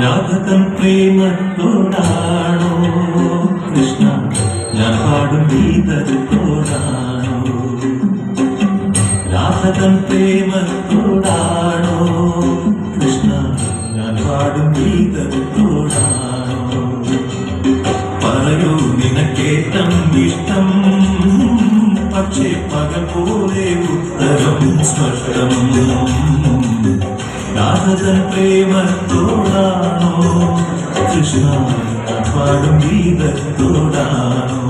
രാധകം പ്രേമത്തോടാ രാധതൻ പ്രേമത്തോടാണോ? കൃഷ്ണ ഞാൻ പാടും ഗീതത്തോടാണോ? പറയൂ നിനക്കേറ്റം ഇഷ്ടം. പക്ഷേ പകൽ പോലെ ഉത്തരം സ്പഷ്ടം. രാധതൻ പ്രേമത്തോടാണോ? കൃഷ്ണ ഞാൻ പാടും ഗീതത്തോടാണോ?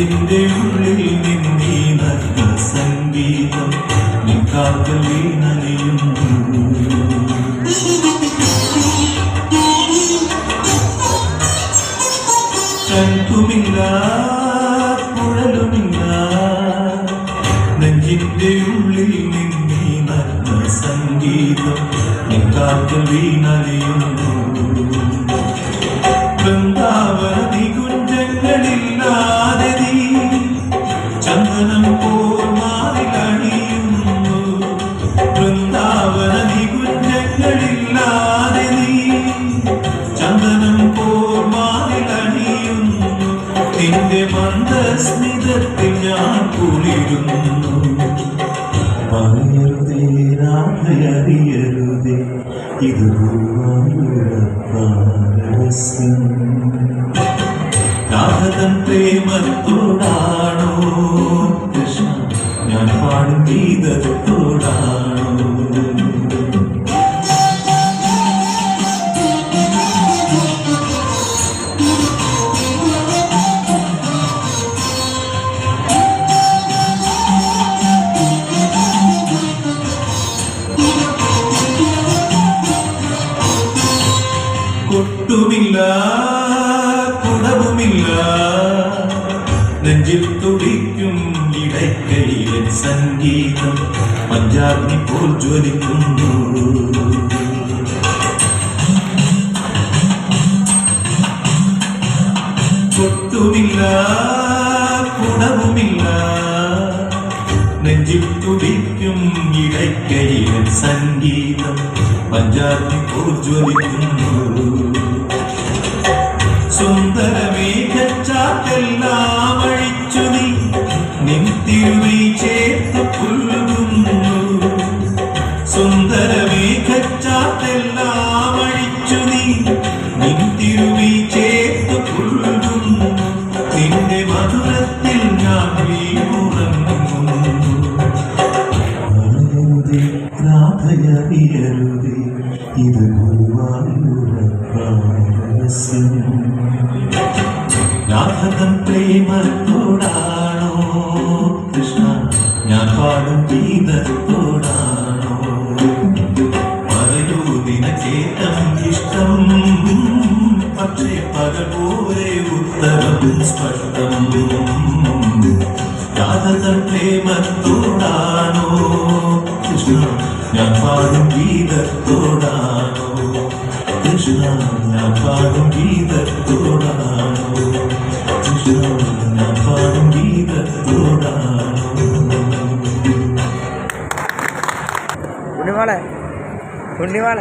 നെഞ്ചിന്റെ ഉള്ളിൽ നിന്നീ നഗ്ന സംഗീതം വീണലിയുന്നു ശംഖുമില്ല കുഴലുമില്ല നെഞ്ചിന്റെ ഉള്ളിൽ നിന്നീ നഗ്ന സംഗീതം നിക്കാക്കൽ വീണലിയുന്നു ചന്ദനം പോൽ മാറിലണിയുന്നു വൃന്ദാവന നികുഞ്ചങ്ങളില്ലാതെ നീ ചന്ദനം പോൽ മാറിലണിയുന്നു നിന്റെ മന്ദസ്മിതത്തിൽ ഞാൻ കുളിരുന്നു. പറയരുതേ രാധയറിയരുതേ ഇത് രഹസ്യം രാധതൻ പ്രേമത്തോടാണോ കൃഷ്ണ ഞാൻ പാടും ഗീതത്തോടാണോ കൊട്ടുമില്ല സംഗീതം പഞ്ചാഗ്നി പോൽ ജ്വലിക്കുന്നു കുടവുമില്ല നെഞ്ചിൽ തുടിക്കും ഇടയ്ക്കയിലെ സംഗീതം പഞ്ചാഗ്നി പോൽ രാധതൻ പ്രേമത്തോടാണോ കൃഷ്ണ ഞാൻ പാടും ഗീതത്തോടാണോ പറയൂ നിനക്കേറ്റം ഇഷ്ടം. പക്ഷേ പക പോലെ ഉത്തരം സ്പഷ്ടം. രാധതൻ പ്രേമത്തോടാണോ കൃഷ്ണ ഞാൻ പാടും ഗീതത്തോടാണോ കൃഷ്ണ ഞാൻ പാടും ഗീതത്തോടാണോ புண்ணியவாள புண்ணியவாள